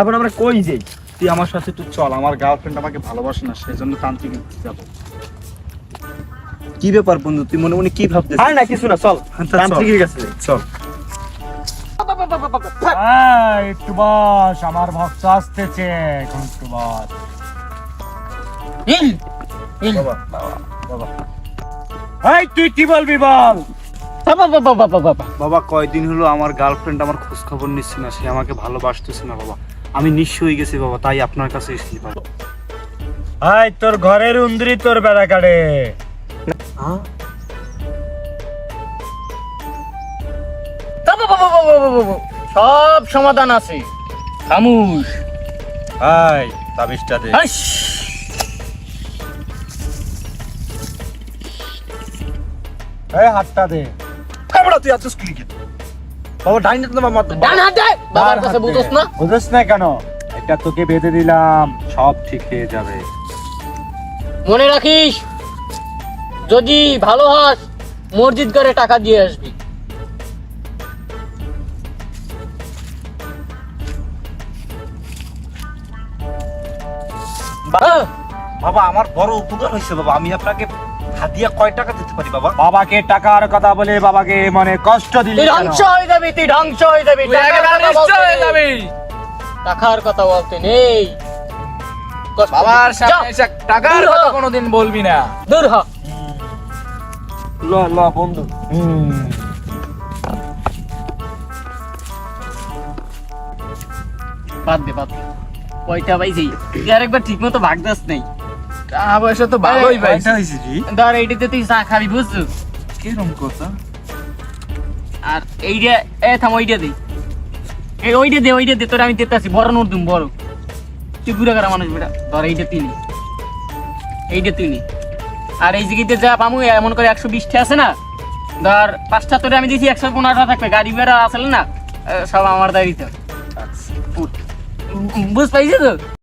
এখন আমরা কই যাই? তুই আমার সাথে একটু চল আমার গার্লফ্রেন্ড আমাকে ভালোবাসে না সেই জন্য তান্ত্রিক যাব। কি ব্যাপার বন্ধু তুই মনে মনে কি ভাবতেছিস? আর না কিছু না চল। তান্ত্রিকের কাছে চল। একটু বস আমার ভক্ত আসতেছে একটু বস। বাবা বাবা। এই তুই কি বলবি বল? বাবা কয়দিন হলো আমার গার্লফ্রেন্ড আমার খোঁজ খবর নিচ্ছে না সে আমাকে ভালোবাসতেছে না বাবা। আমি নিঃস্ব হয়ে গেছি বাবা তাই আপনার কাছে এসেছি বাবা। এই তোর ঘরের উন্দ্রি তোর বেড়া কাটে। সব সমাধান আছে। খামুশ। এই তাবিজটা দে। এই হাতটা দে। কামড়া তুই আছিস কি বাবা ডাইন হাত না বাবা ডান হাত দে। বাবার কাছে বুঝোস না। বুঝোস না কেন? এটা তোকে বেঁধে দিলাম। সব ঠিক হয়ে যাবে। মনে রাখিস যদি ভালো হস মসজিদ করে টাকা দিয়ে আসবি। বাবা আমার বড় উপকার হয়েছে বাবা। আমি আপনাকে হাদিয়া কয় টাকা দিতে পারি বাবা? বাবাকে টাকার কথা বলে বাবাকে মনে কষ্ট দিলি তুই কেন? ধ্বংস হয়ে যাবি তুই ধ্বংস হয়ে যাবি। টাকার কথা বলতে নেই। টাকার কথা বলতে নেই। কষ্ট বাবার সামনে এসে টাকার কথা কোনোদিন বলবি না। দূর হ। ল ল বন্ধু। বাদ দে বাদ দে। কয়টা পাইছি আরেকবার ঠিক মতো ভাগ দাস নেই। টাকা পয়সা তো ভালোই পাইছি ধর এইটাতে তুই চা খাবি বুঝছ? কিরম কথা আর এইটা এ থাম ওইটা দে। এই ওইটা দে ওইটা দে তোর আমি বড় নোট দিম বড়। তুই বুড়া করা মানুষ বেটা। ধর এইটা তুই নে। এইটা তুই আর এই জিগিতে যা পামু এমন করে একশো বিশটা আছে না? ধর পাঁচটা তোরে আমি দিছি একশো পনেরোটা থাকবে। গাড়ি বেড়া আসলে না? সব আমার দাঁড়িয়ে বুঝ পাইছি তো?